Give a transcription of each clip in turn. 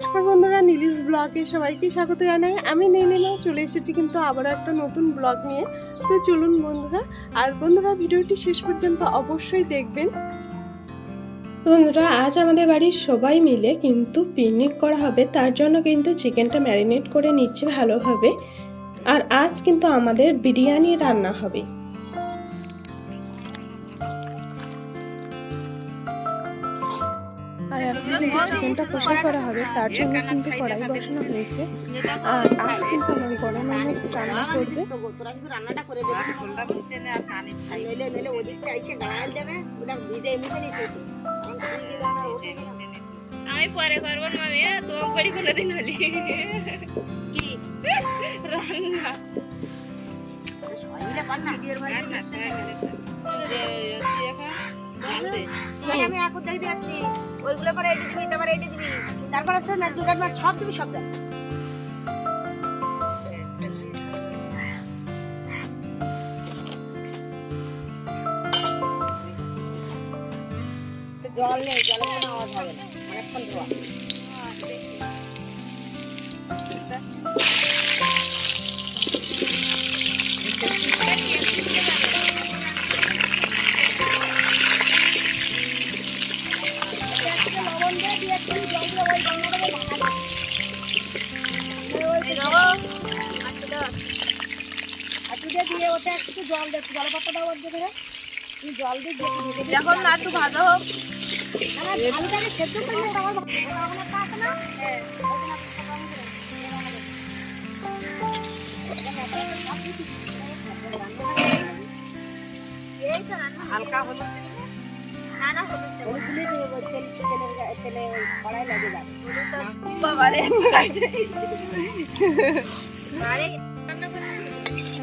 নমস্কার বন্ধুরা, নীলিশ ব্লগে সবাইকে স্বাগত জানাই। আমি নীলিমা, চলে এসেছি কিন্তু আবার একটা নতুন ব্লগ নিয়ে। তো চলুন বন্ধুরা, আর বন্ধুরা, ভিডিওটি শেষ পর্যন্ত অবশ্যই দেখবেন। বন্ধুরা, আজ আমাদের বাড়ির সবাই মিলে কিন্তু পিকনিক করা হবে। তার জন্য কিন্তু চিকেনটা ম্যারিনেট করে নিচ্ছে ভালোভাবে। আর আজ কিন্তু আমাদের বিরিয়ানি রান্না হবে। কিন্তু চিকেনটা কষা করা হবে তার জন্য কিন্তু কড়াই বসানো হয়েছে। আর আজ কিন্তু আমার গরম মধ্যে রান্না করবে। হতো আমি আমি পরে করব না মামি তো করি কোনোদিন হলি। কি? রান্না। সবাই মিলে পার না এই আমি এখন দেখতে যাচ্ছি ওইগুলো পরে এটি দিবি তারপরে এটি দিবি তারপর আসতে না দুটো মার সব দিবি সব দেয় জল নেই জলে কোনো আওয়াজ হবে না। অনেকক্ষণ ধোয়া। দিয়ে দিয়ে ওটা একটু জল দে জল পাতা দাও ওর দিকে তুই জল দিয়ে দিয়ে এখন না একটু ভাজা হোক। আলুটাকে সেদ্ধ আমার না হ্যাঁ হালকা হলুদ না না হলুদ তেল তেলে তেলে ওই কড়াই লেগে যাবে বাবারে আরে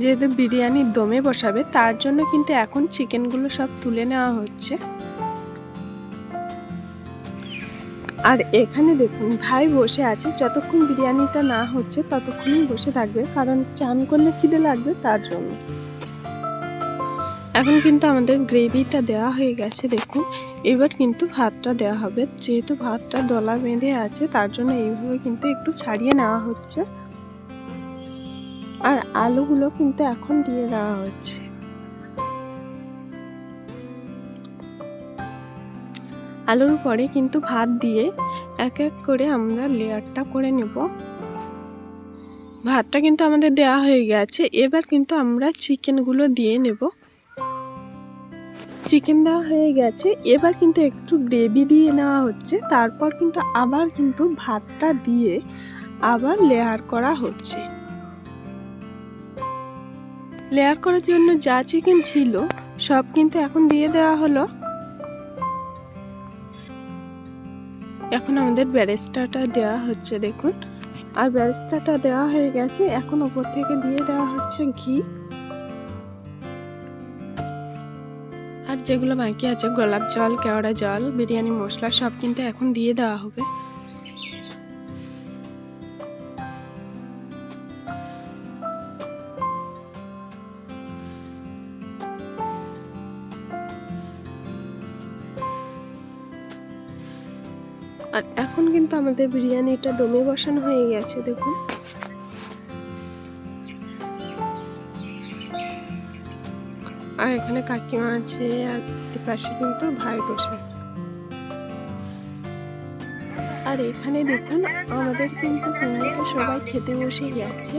যেহেতু বিরিয়ানির দমে বসাবে, তার জন্য কিন্তু এখন চিকেনগুলো সব তুলে নেওয়া হচ্ছে। আর এখানে দেখুন, ভাই বসে আছে, যতক্ষণ বিরিয়ানিটা না হচ্ছে ততক্ষণই বসে থাকবে, কারণ চান করলে খিদে লাগবে তার জন্য। এখন কিন্তু আমাদের গ্রেভিটা দেওয়া হয়ে গেছে, দেখুন। এবার কিন্তু ভাতটা দেওয়া হবে, যেহেতু ভাতটা দলা বেঁধে আছে, তার জন্য এইভাবে কিন্তু একটু ছাড়িয়ে নেওয়া হচ্ছে। আর আলুগুলো কিন্তু এখন দিয়ে দেওয়া হচ্ছে। আলুর পরে কিন্তু ভাত দিয়ে এক এক করে আমরা লেয়ারটা করে নেব। ভাতটা কিন্তু আমাদের দেওয়া হয়ে গেছে, এবার কিন্তু আমরা চিকেনগুলো দিয়ে নেব। চিকেন দেওয়া হয়ে গেছে, এবার কিন্তু একটু গ্রেভি দিয়ে নেওয়া হচ্ছে, তারপর কিন্তু আবার কিন্তু ভাতটা দিয়ে আবার লেয়ার করা হচ্ছে। লেয়ার করার জন্য যা চিকেন ছিল, সব কিন্তু এখন দিয়ে দেওয়া হলো। এখন আমাদের ব্যারেস্তাটা দেওয়া হচ্ছে, দেখুন। আর ব্যারেস্তাটা দেওয়া হয়ে গেছে, এখন ওপর থেকে দিয়ে দেওয়া হচ্ছে ঘি। আর যেগুলো বাকি আছে, গোলাপ জল, কেওড়া জল, বিরিয়ানি, মশলা, সব কিন্তু এখন দিয়ে দেওয়া হবে। আর এখন কিন্তু আমাদের বিরিয়ানিটা দমে বসানো হয়ে গেছে, দেখুন। আর এখানে কাকিমা আছে, আর পাশে কিন্তু ভাই বসে আছে। আর এখানে দেখুন, আমাদের কিন্তু সবাই খেতে বসে গেছে।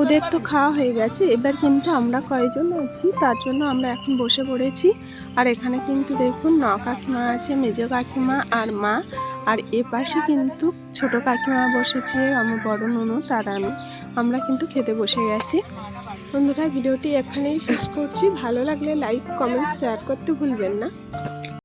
ওদের তো খাওয়া হয়ে গেছে। এবার কিন্তু আমরা কয়জন আছি? তার জন্য আমরা এখন বসে পড়েছি। আর এখানে কিন্তু দেখুন, ন কাকিমা আছে, মেজ কাকিমা আর মা। আর এ পাশে কিন্তু ছোট কাকিমা বসেছে, আমার বড় ননু, তার আমি। আমরা কিন্তু খেতে বসে গেছি। বন্ধুরা, ভিডিওটি এখানেই শেষ করছি। ভালো লাগলে লাইক কমেন্ট শেয়ার করতে ভুলবেন না।